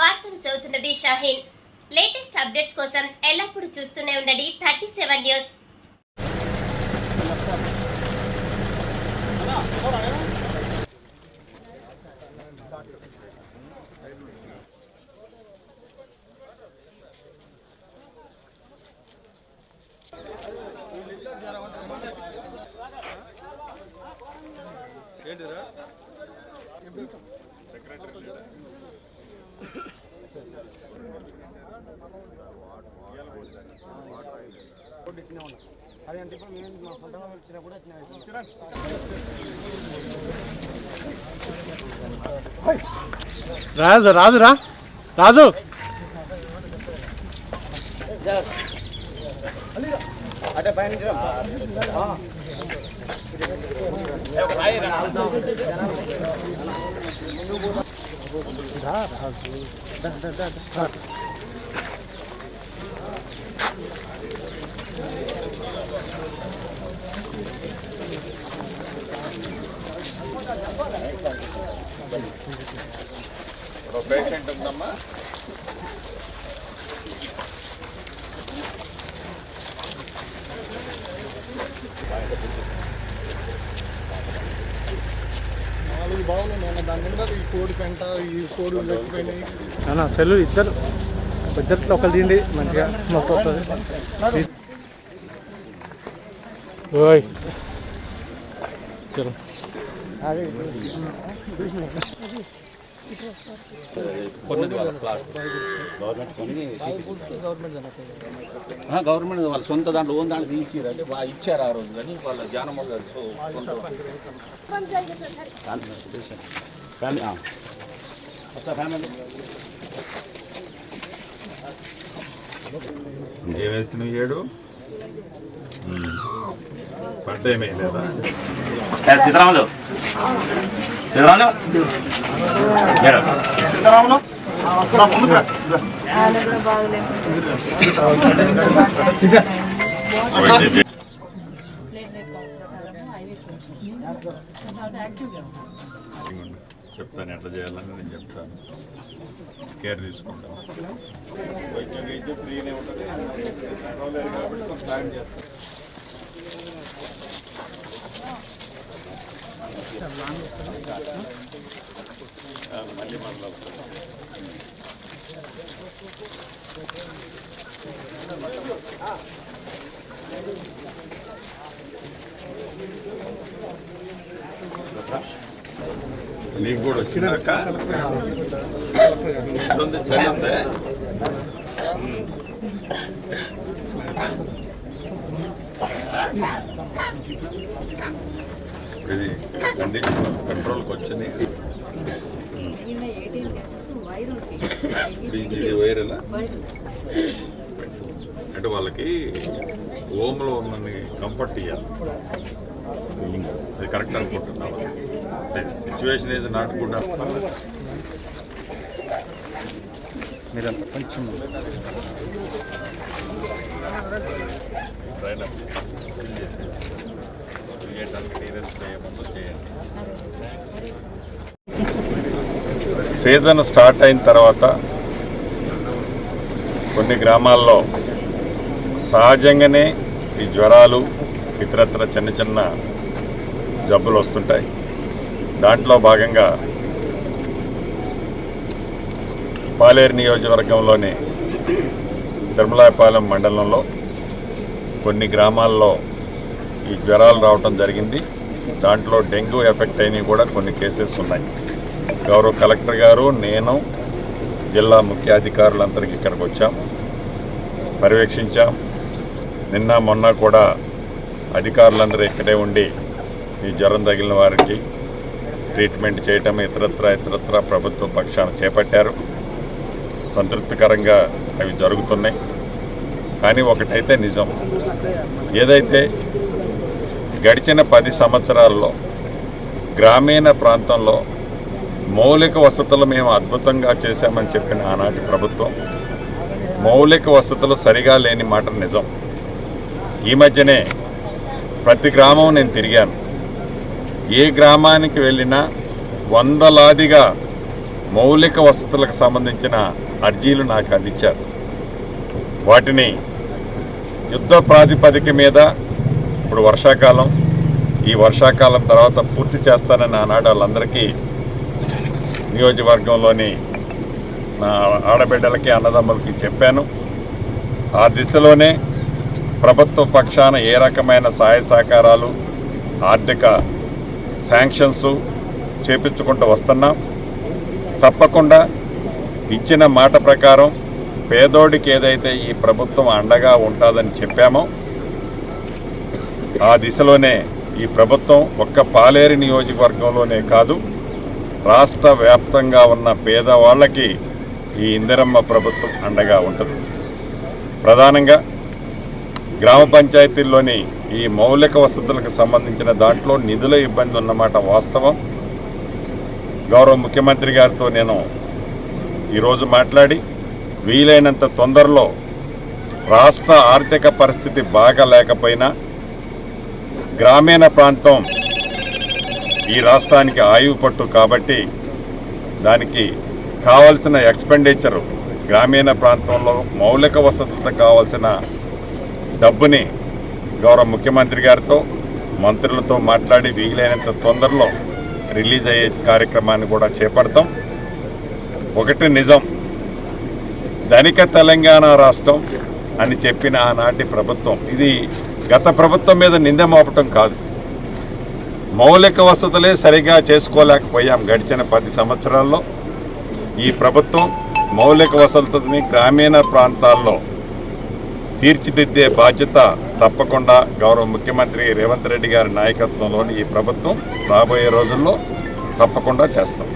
వార్తలు చదువుతున్నది Shaheen. Latest updates కోసం ఎల్లప్పుడూ చూస్తూనే ఉండండి థర్టీ సెవెన్ న్యూస్. ఏంటిరా? సెక్రటరీ అదే అంటే ఇప్పుడు మేము మా సొంతంగా కూడా రాజు రాజు రా. రాజు. అంటే పైన పేషెంట్ ఉందమ్మా. దాని మీద ఈ కోడి పెంట ఈ కోడి చచ్చిపోయినాయి అన్న సెల్లు ఇద్దరు. ఇద్దరిలో ఒకరు తీయండి మంచిగా మస్తు వస్తుంది. ఓయ్. చలో గవర్నమెంట్ వాళ్ళ సొంత దాంట్లో ఓన్ దాంట్లో తీసిరు అంటే బాగా ఇచ్చారు ఆ రోజు కానీ వాళ్ళ వల్ల దాంట్లో patient. ఫ్యామిలీ ఏమేసిన ఏడు? పంట ఏమీ లేదా? సిద్ధరాములు. సిద్ధరాములు చెప్తాను ఎట్లా చేయాలని నేను చెప్తాను. కేర్ తీసుకుంటాను వైద్యం వైద్యం ఫ్రీనే ఉంటుంది. కాబట్టి కొంచెం సాయం చేస్తాను మళ్ళీ నీకు కూడా వచ్చినాక ఇప్పుడుంది చలి ఉందే. ఇది కండిషన్ కంట్రోల్కి వచ్చింది ఇది వైరల్ అంటే వాళ్ళకి ఓమ్లో ఉన్నన్ని కంఫర్ట్ ఇవ్వాలి అది కరెక్ట్ అనుకుంటున్నావా సిచ్యువేషన్ ఏది నాట్ గుడ్ మీరంతా కొంచెం ట్రైన్ ఫిల్ చేసి చేయడానికి చేయండి. సీజన్ స్టార్ట్ అయిన తర్వాత కొన్ని గ్రామాల్లో సహజంగానే ఈ జ్వరాలు ఇతరత్ర చిన్న చిన్న జబ్బులు వస్తుంటాయి. దాంట్లో భాగంగా పాలేరు నియోజకవర్గంలోని తిరుమలాయపాలెం మండలంలో కొన్ని గ్రామాల్లో ఈ జ్వరాలు రావటం జరిగింది. దాంట్లో డెంగ్యూ ఎఫెక్ట్ అయినవి కూడా కొన్ని కేసెస్ ఉన్నాయి. గౌరవ కలెక్టర్ గారు నేను జిల్లా ముఖ్య అధికారులందరికీ ఇక్కడికి వచ్చాం. పర్యవేక్షించాం. నిన్న మొన్న కూడా అధికారులందరూ ఇక్కడే ఉండి ఈ జ్వరం తగిలిన వారికి ట్రీట్మెంట్ చేయటం ఇతరత్ర ఇతరత్ర ప్రభుత్వ పక్షాన చేపట్టారు. సంతృప్తికరంగా అవి జరుగుతున్నాయి. కానీ ఒకటైతే నిజం. ఏదైతే గడిచిన పది సంవత్సరాల్లో గ్రామీణ ప్రాంతంలో మౌలిక వసతులు మేము అద్భుతంగా చేశామని చెప్పిన ఆనాటి ప్రభుత్వం మౌలిక వసతులు సరిగా లేని మాట నిజం. ఈ మధ్యనే ప్రతి గ్రామం నేను తిరిగాను. ఏ గ్రామానికి వెళ్ళినా వందలాదిగా మౌలిక వసతులకు సంబంధించిన అర్జీలు నాకు అందించారు. వాటిని యుద్ధ ప్రాతిపదిక మీద ఇప్పుడు వర్షాకాలం. ఈ వర్షాకాలం తర్వాత పూర్తి చేస్తానని ఆనాడు వాళ్ళందరికీ నియోజకవర్గంలోని నా ఆడబిడ్డలకి అన్నదమ్ములకి చెప్పాను. ఆ దిశలోనే ప్రభుత్వ పక్షాన ఏ రకమైన సహాయ సహకారాలు ఆర్థిక శాంక్షన్స్ చేపించుకుంటూ వస్తున్నాం. తప్పకుండా ఇచ్చిన మాట ప్రకారం పేదోడికి ఏదైతే ఈ ప్రభుత్వం అండగా ఉంటుందని చెప్పామో ఆ దిశలోనే ఈ ప్రభుత్వం ఒక్క పాలేరు నియోజకవర్గంలోనే కాదు రాష్ట్ర వ్యాప్తంగా ఉన్న పేదవాళ్ళకి ఈ ఇందిరమ్మ ప్రభుత్వం అండగా ఉంటుంది. ప్రధానంగా గ్రామ పంచాయతీల్లోని ఈ మౌలిక వసతులకు సంబంధించిన దాంట్లో నిధుల ఇబ్బంది ఉన్నమాట వాస్తవం. గౌరవ ముఖ్యమంత్రి గారితో నేను ఈరోజు మాట్లాడి వీలైనంత తొందరలో రాష్ట్ర ఆర్థిక పరిస్థితి బాగా లేకపోయినా గ్రామీణ ప్రాంతం ఈ రాష్ట్రానికి ఆయువు పట్టు కాబట్టి దానికి కావలసిన ఎక్స్పెండిచరు గ్రామీణ ప్రాంతంలో మౌలిక వసతులకు కావాల్సిన డబ్బుని గౌరవ ముఖ్యమంత్రి గారితో మంత్రులతో మాట్లాడి వీలైనంత తొందరలో రిలీజ్ అయ్యే కార్యక్రమాన్ని కూడా చేపడతాం. ఒకటి నిజం ధనిక తెలంగాణ రాష్ట్రం అని చెప్పిన ఆనాటి ప్రభుత్వం ఇది గత ప్రభుత్వం మీద నింద మోపటం కాదు. మౌలిక వసతులే సరిగా చేసుకోలేకపోయాం గడిచిన పది సంవత్సరాల్లో. ఈ ప్రభుత్వం మౌలిక వసతులని గ్రామీణ ప్రాంతాల్లో తీర్చిదిద్దే బాధ్యత తప్పకుండా గౌరవ ముఖ్యమంత్రి రేవంత్ రెడ్డి గారి నాయకత్వంలోని ఈ ప్రభుత్వం రాబోయే రోజుల్లో తప్పకుండా చేస్తాం.